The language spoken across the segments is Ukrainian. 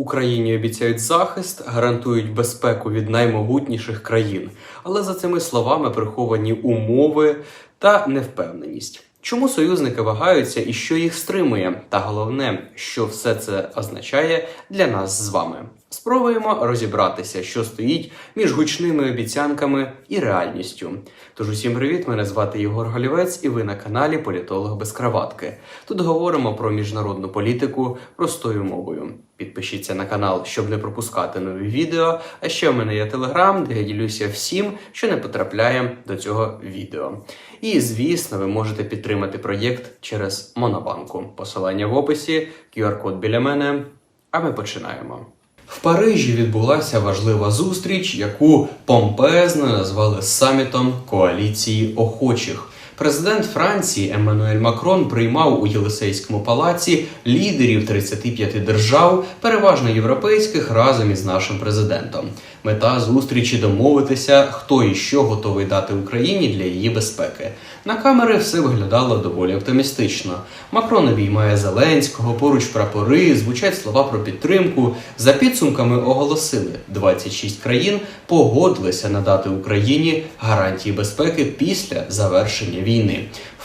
Україні обіцяють захист, гарантують безпеку від наймогутніших країн, але за цими словами приховані умови та невпевненість. Чому союзники вагаються і що їх стримує? Та головне, що все це означає для нас з вами. Спробуємо розібратися, що стоїть між гучними обіцянками і реальністю. Тож усім привіт! Мене звати Єгор Голівець, і ви на каналі Політолог без краватки. Тут говоримо про міжнародну політику простою мовою. Підпишіться на канал, щоб не пропускати нові відео. А ще в мене є телеграм, де я ділюся всім, що не потрапляє до цього відео. І звісно, ви можете підтримати проєкт через Монобанку. Посилання в описі, QR-код біля мене. А ми починаємо. В Парижі відбулася важлива зустріч, яку помпезно назвали самітом коаліції охочих. Президент Франції Еммануель Макрон приймав у Єлисейському палаці лідерів 35 держав, переважно європейських, разом із нашим президентом. Мета зустрічі домовитися, хто і що готовий дати Україні для її безпеки. На камери все виглядало доволі оптимістично. Макрон обіймає Зеленського, поруч прапори, звучать слова про підтримку. За підсумками оголосили, 26 країн погодилися надати Україні гарантії безпеки після завершення війни.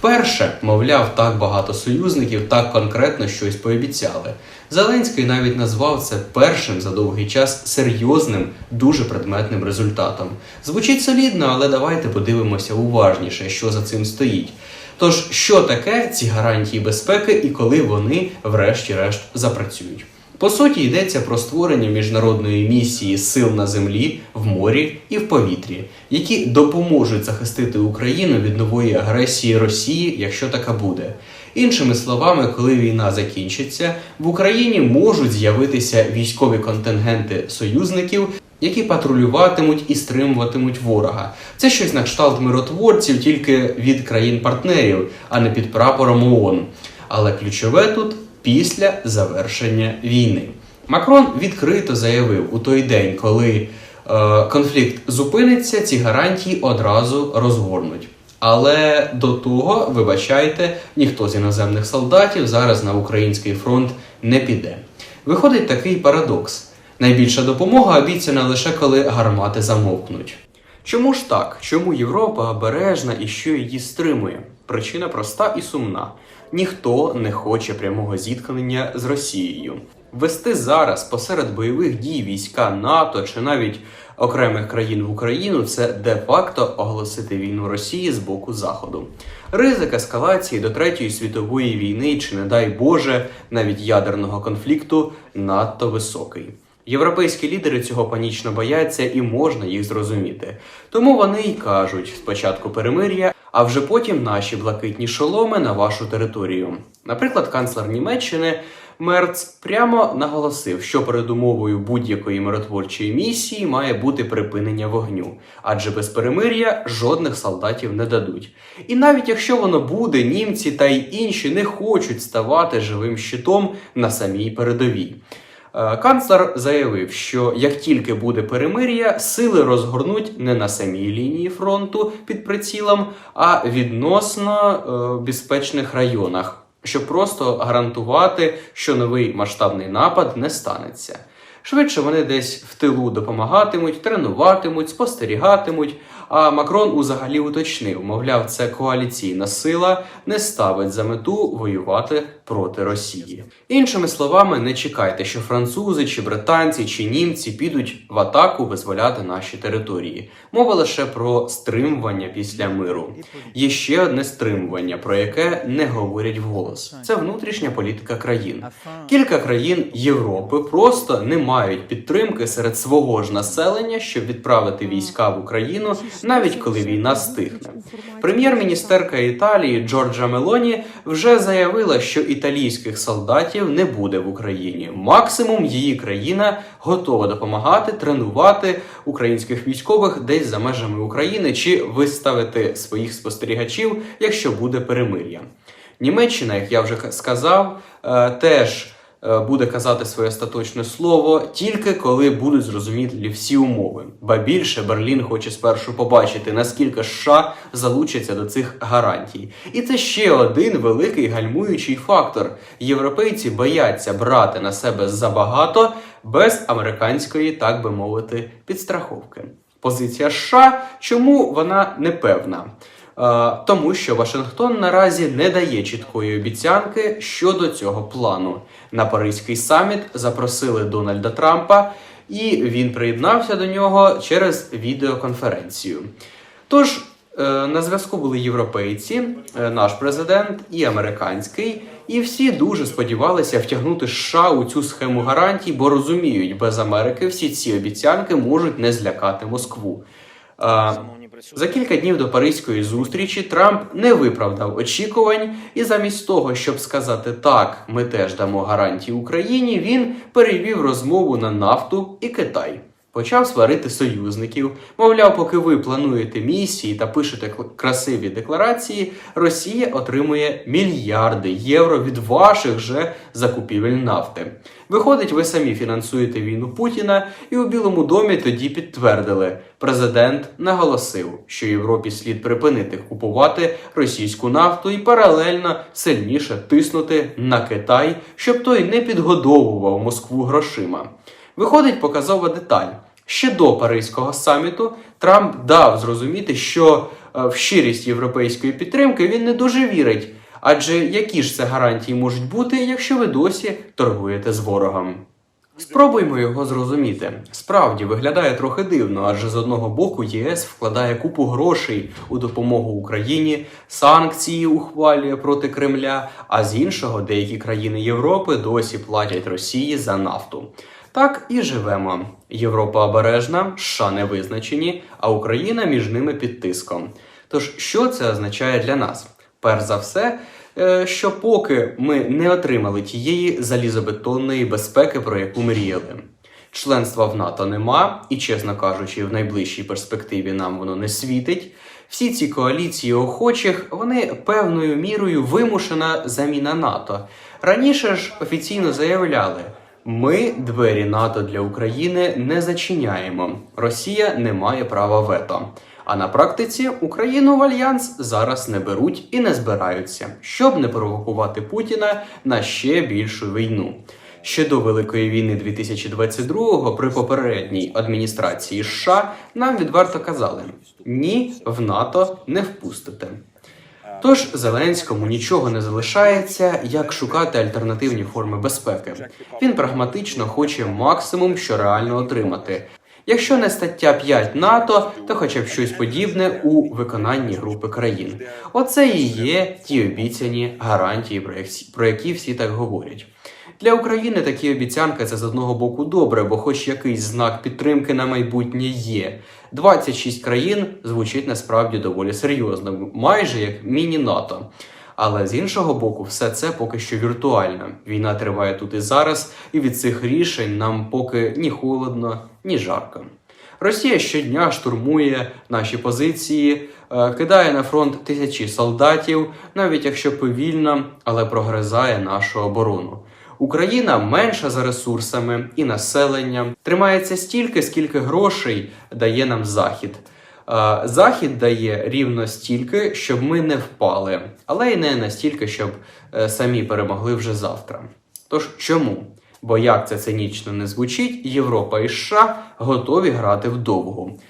Вперше, мовляв, так багато союзників так конкретно щось пообіцяли. Зеленський навіть назвав це першим за довгий час серйозним, дуже предметним результатом. Звучить солідно, але давайте подивимося уважніше, що за цим стоїть. Тож, що таке ці гарантії безпеки і коли вони, врешті-решт, запрацюють? По суті, йдеться про створення міжнародної місії сил на землі, в морі і в повітрі, які допоможуть захистити Україну від нової агресії Росії, якщо така буде. Іншими словами, коли війна закінчиться, в Україні можуть з'явитися військові контингенти союзників, які патрулюватимуть і стримуватимуть ворога. Це щось на кшталт миротворців тільки від країн-партнерів, а не під прапором ООН. Але ключове тут після завершення війни. Макрон відкрито заявив у той день, коли е, конфлікт зупиниться, ці гарантії одразу розгорнуть. Але до того, вибачайте, ніхто з іноземних солдатів зараз на український фронт не піде. Виходить такий парадокс: найбільша допомога обіцяна лише коли гармати замовкнуть. Чому ж так? Чому Європа обережна і що її стримує? Причина проста і сумна: ніхто не хоче прямого зіткнення з Росією. Вести зараз посеред бойових дій війська НАТО чи навіть окремих країн в Україну це де-факто оголосити війну Росії з боку Заходу. Ризик ескалації до Третьої світової війни, чи не дай Боже, навіть ядерного конфлікту надто високий. Європейські лідери цього панічно бояться і можна їх зрозуміти. Тому вони й кажуть спочатку перемир'я, а вже потім наші блакитні шоломи на вашу територію. Наприклад, канцлер Німеччини Мерц прямо наголосив, що передумовою будь-якої миротворчої місії має бути припинення вогню, адже без перемир'я жодних солдатів не дадуть. І навіть якщо воно буде, німці та й інші не хочуть ставати живим щитом на самій передовій. Е, Канцлер заявив, що як тільки буде перемир'я, сили розгорнуть не на самій лінії фронту під прицілом, а відносно е, безпечних районах, щоб просто гарантувати, що новий масштабний напад не станеться. Швидше вони десь в тилу допомагатимуть, тренуватимуть, спостерігатимуть. А Макрон узагалі уточнив, мовляв, це коаліційна сила не ставить за мету воювати проти Росії. Іншими словами, не чекайте, що французи, чи британці, чи німці підуть в атаку визволяти наші території. Мова лише про стримування після миру. Є ще одне стримування, про яке не говорять вголос. Це внутрішня політика країн. Кілька країн Європи просто не мають підтримки серед свого ж населення, щоб відправити війська в Україну, навіть коли війна стихне. Прем'єр-міністерка Італії Джорджа Мелоні вже заявила, що італійських солдатів не буде в Україні. Максимум її країна готова допомагати тренувати українських військових десь за межами України чи виставити своїх спостерігачів, якщо буде перемир'я. Німеччина, як я вже сказав, е, теж буде казати своє остаточне слово тільки коли будуть зрозумілі всі умови. Ба більше Берлін хоче спершу побачити, наскільки США залучаться до цих гарантій. І це ще один великий гальмуючий фактор. Європейці бояться брати на себе забагато, без американської, так би мовити, підстраховки. Позиція США, чому вона непевна? Е, Тому що Вашингтон наразі не дає чіткої обіцянки щодо цього плану. На Паризький саміт запросили Дональда Трампа, і він приєднався до нього через відеоконференцію. Тож е, на зв'язку були європейці, е, наш президент і американський, і всі дуже сподівалися втягнути США у цю схему гарантій, бо розуміють, без Америки всі ці обіцянки можуть не злякати Москву. За кілька днів до паризької зустрічі Трамп не виправдав очікувань, і замість того, щоб сказати так, ми теж дамо гарантії Україні, він перевів розмову на нафту і Китай. Почав сварити союзників. Мовляв, поки ви плануєте місії та пишете красиві декларації, Росія отримує мільярди євро від ваших же закупівель нафти. Виходить, ви самі фінансуєте війну Путіна, і у Білому домі тоді підтвердили. Президент наголосив, що Європі слід припинити купувати російську нафту і паралельно сильніше тиснути на Китай, щоб той не підгодовував Москву грошима. Виходить показова деталь. Ще до Паризького саміту Трамп дав зрозуміти, що е, в щирість європейської підтримки він не дуже вірить. Адже які ж це гарантії можуть бути, якщо ви досі торгуєте з ворогом? Спробуймо його зрозуміти. Справді виглядає трохи дивно, адже з одного боку ЄС вкладає купу грошей у допомогу Україні, санкції ухвалює проти Кремля, а з іншого деякі країни Європи досі платять Росії за нафту. Так і живемо. Європа обережна, США не визначені, а Україна між ними під тиском. Тож, що це означає для нас? Перш за все, е, що поки ми не отримали тієї залізобетонної безпеки, про яку мріяли. Членства в НАТО нема, і, чесно кажучи, в найближчій перспективі нам воно не світить. Всі ці коаліції охочих, вони певною мірою вимушена заміна НАТО. Раніше ж офіційно заявляли. Ми двері НАТО для України не зачиняємо. Росія не має права вето. А на практиці Україну в альянс зараз не беруть і не збираються, щоб не провокувати Путіна на ще більшу війну. Ще до Великої війни 2022-го при попередній адміністрації США нам відверто казали: ні, в НАТО не впустите. Тож Зеленському нічого не залишається, як шукати альтернативні форми безпеки. Він прагматично хоче максимум, що реально отримати. Якщо не стаття 5 НАТО, то хоча б щось подібне у виконанні групи країн. Оце і є ті обіцяні гарантії, про які- всі так говорять. Для України такі обіцянки це з одного боку добре, бо хоч якийсь знак підтримки на майбутнє є. 26 країн звучить насправді доволі серйозно, майже як міні-НАТО. Але з іншого боку, все це поки що віртуально. Війна триває тут і зараз, і від цих рішень нам поки ні холодно, ні жарко. Росія щодня штурмує наші позиції, е, кидає на фронт тисячі солдатів, навіть якщо повільно, але прогризає нашу оборону. Україна менша за ресурсами і населенням, тримається стільки, скільки грошей дає нам Захід. Е, Захід дає рівно стільки, щоб ми не впали, але й не настільки, щоб е, самі перемогли вже завтра. Тож чому? Бо як це цинічно не звучить, Європа і США готові грати вдовгу.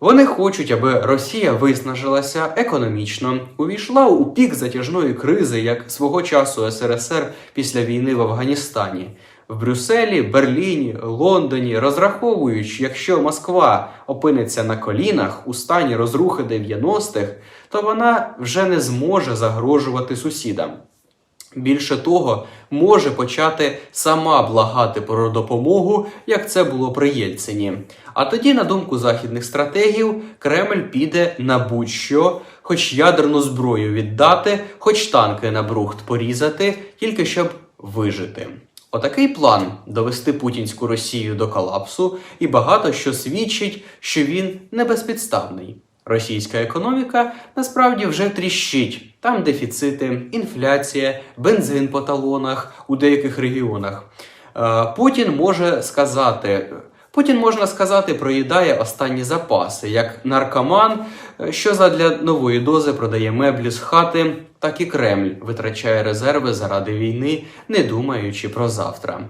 Вони хочуть, аби Росія виснажилася економічно, увійшла у пік затяжної кризи, як свого часу СРСР після війни в Афганістані. В Брюсселі, Берліні, Лондоні розраховують, якщо Москва опиниться на колінах у стані розрухи 90-х, то вона вже не зможе загрожувати сусідам. Більше того, може почати сама благати про допомогу, як це було при Єльцині. А тоді, на думку західних стратегів, Кремль піде на будь-що, хоч ядерну зброю віддати, хоч танки на брухт порізати, тільки щоб вижити. Отакий план довести путінську Росію до колапсу, і багато що свідчить, що він не безпідставний. Російська економіка насправді вже тріщить. Там дефіцити, інфляція, бензин по талонах у деяких регіонах. Е, Путін може сказати. Путін, можна сказати, проїдає останні запаси, як наркоман, е, що задля нової дози продає меблі з хати, так і Кремль витрачає резерви заради війни, не думаючи про завтра.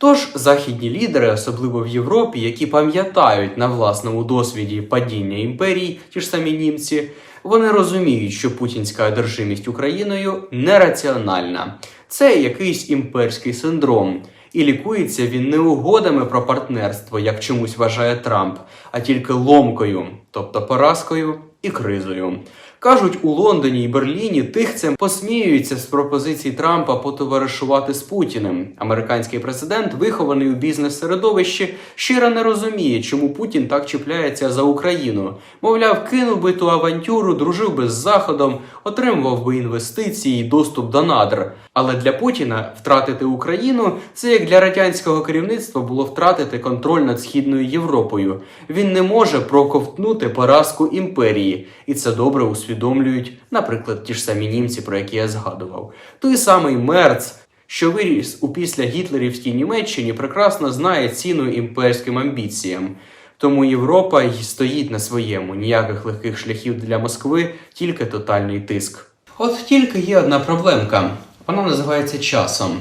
Тож західні лідери, особливо в Європі, які пам'ятають на власному досвіді падіння імперій, ті ж самі німці, вони розуміють, що путінська одержимість Україною нераціональна. Це якийсь імперський синдром. І лікується він не угодами про партнерство, як чомусь вважає Трамп, а тільки ломкою, тобто поразкою і кризою. Кажуть, у Лондоні і Берліні тихцем посміюються з пропозицій Трампа потоваришувати з Путіним. Американський президент, вихований у бізнес-середовищі, щиро не розуміє, чому Путін так чіпляється за Україну. Мовляв, кинув би ту авантюру, дружив би з Заходом, отримував би інвестиції і доступ до надр. Але для Путіна втратити Україну це як для радянського керівництва було втратити контроль над східною Європою. Він не може проковтнути поразку імперії, і це добре усвідомлюють, наприклад, ті ж самі німці, про які я згадував. Той самий Мерц, що виріс у після гітлерівській Німеччині, прекрасно знає ціну імперським амбіціям. Тому Європа й стоїть на своєму, ніяких легких шляхів для Москви, тільки тотальний тиск. От тільки є одна проблемка. Вона називається часом.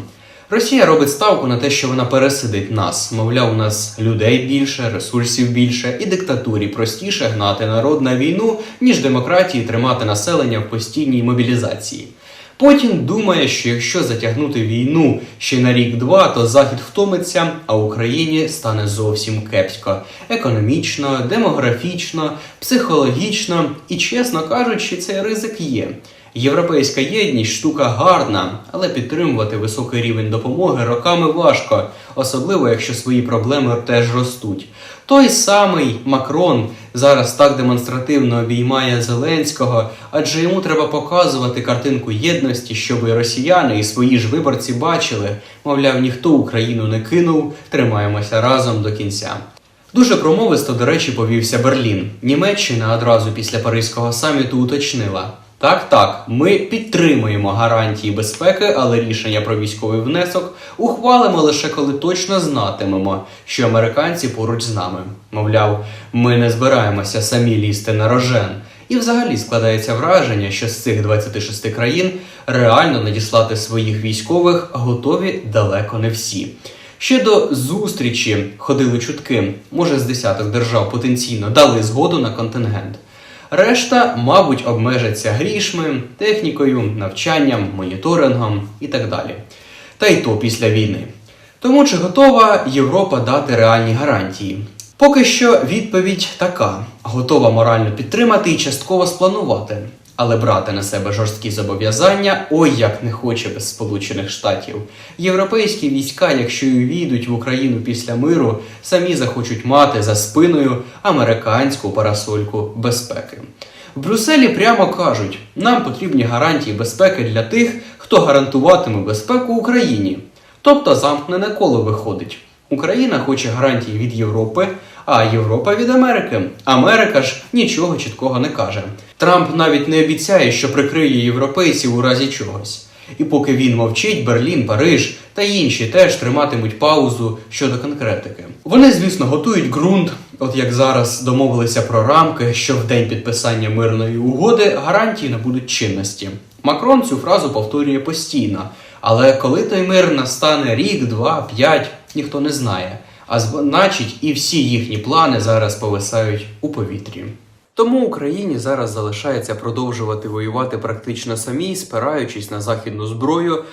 Росія робить ставку на те, що вона пересидить нас. Мовляв, у нас людей більше, ресурсів більше, і диктатурі простіше гнати народ на війну, ніж демократії тримати населення в постійній мобілізації. Потім думає, що якщо затягнути війну ще на рік-два, то Захід втомиться, а Україні стане зовсім кепсько економічно, демографічно, психологічно і, чесно кажучи, цей ризик є. Європейська єдність штука гарна, але підтримувати високий рівень допомоги роками важко, особливо якщо свої проблеми теж ростуть. Той самий Макрон зараз так демонстративно обіймає Зеленського, адже йому треба показувати картинку єдності, щоб і росіяни і свої ж виборці бачили, мовляв, ніхто Україну не кинув, тримаємося разом до кінця. Дуже промовисто, до речі, повівся Берлін. Німеччина одразу після Паризького саміту уточнила. Так, так, ми підтримуємо гарантії безпеки, але рішення про військовий внесок ухвалимо лише коли точно знатимемо, що американці поруч з нами. Мовляв, ми не збираємося самі лізти на рожен. І взагалі складається враження, що з цих 26 країн реально надіслати своїх військових готові далеко не всі. Ще до зустрічі ходили чутки, може з десяток держав потенційно дали згоду на контингент. Решта, мабуть, обмежаться грішми, технікою, навчанням, моніторингом і так далі. Та й то після війни. Тому чи готова Європа дати реальні гарантії? Поки що відповідь така: готова морально підтримати і частково спланувати, але брати на себе жорсткі зобов'язання ой як не хоче без Сполучених Штатів. Європейські війська, якщо й увійдуть в Україну після миру, самі захочуть мати за спиною американську парасольку безпеки. В Брюсселі прямо кажуть, нам потрібні гарантії безпеки для тих, хто гарантуватиме безпеку Україні. Тобто замкнене коло виходить. Україна хоче гарантії від Європи, а Європа від Америки. Америка ж нічого чіткого не каже. Трамп навіть не обіцяє, що прикриє європейців у разі чогось. І поки він мовчить, Берлін, Париж та інші теж триматимуть паузу щодо конкретики. Вони, звісно, готують ґрунт, от як зараз домовилися про рамки, що в день підписання мирної угоди гарантії набудуть чинності. Макрон цю фразу повторює постійно, але коли той мир настане рік, два, п'ять, ніхто не знає. А значить, і всі їхні плани зараз повисають у повітрі. Тому Україні зараз залишається продовжувати воювати практично самій, спираючись на західну зброю,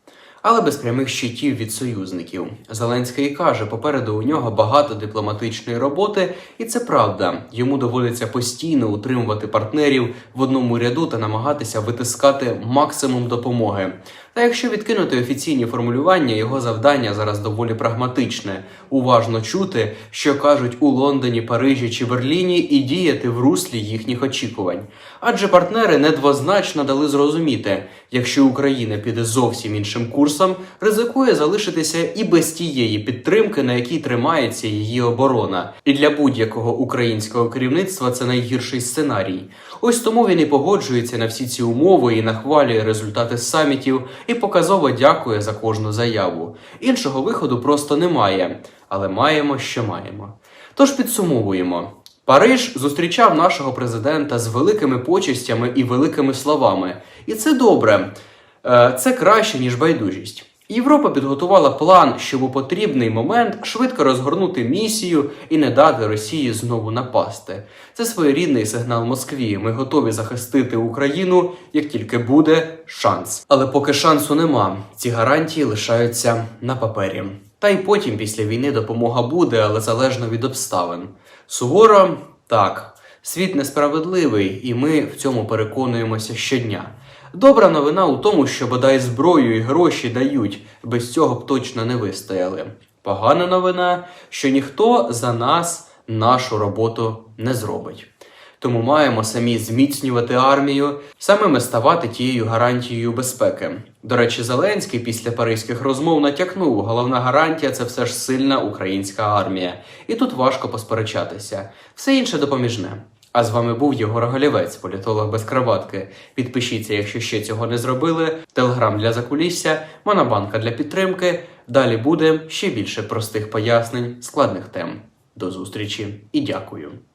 але без прямих щитів від союзників. Зеленський каже, попереду у нього багато дипломатичної роботи, і це правда. Йому доводиться постійно утримувати партнерів в одному ряду та намагатися витискати максимум допомоги. Та якщо відкинути офіційні формулювання, його завдання зараз доволі прагматичне уважно чути, що кажуть у Лондоні, Парижі чи Берліні, і діяти в руслі їхніх очікувань. Адже партнери недвозначно дали зрозуміти, якщо Україна піде зовсім іншим курсом, ризикує залишитися і без тієї підтримки, на якій тримається її оборона. І для будь-якого українського керівництва це найгірший сценарій. Ось тому він і погоджується на всі ці умови і нахвалює результати самітів і показово дякує за кожну заяву. Іншого виходу просто немає, але маємо, що маємо. Тож підсумовуємо. Париж зустрічав нашого президента з великими почестями і великими словами. І це добре. Е, Це краще, ніж байдужість. Європа підготувала план, щоб у потрібний момент швидко розгорнути місію і не дати Росії знову напасти. Це своєрідний сигнал Москві. Ми готові захистити Україну, як тільки буде шанс. Але поки шансу нема, ці гарантії лишаються на папері. Та й потім, після війни, допомога буде, але залежно від обставин. Суворо так. Світ несправедливий, і ми в цьому переконуємося щодня. Добра новина у тому, що бодай зброю і гроші дають, без цього б точно не вистояли. Погана новина, що ніхто за нас нашу роботу не зробить. Тому маємо самі зміцнювати армію, самими ставати тією гарантією безпеки. До речі, Зеленський після паризьких розмов натякнув, головна гарантія це все ж сильна українська армія. І тут важко посперечатися. Все інше допоміжне. А з вами був Єгор Голівець, політолог без кроватки. Підпишіться, якщо ще цього не зробили. Телеграм для закулісся, Монобанка для підтримки. Далі буде ще більше простих пояснень складних тем. До зустрічі і дякую.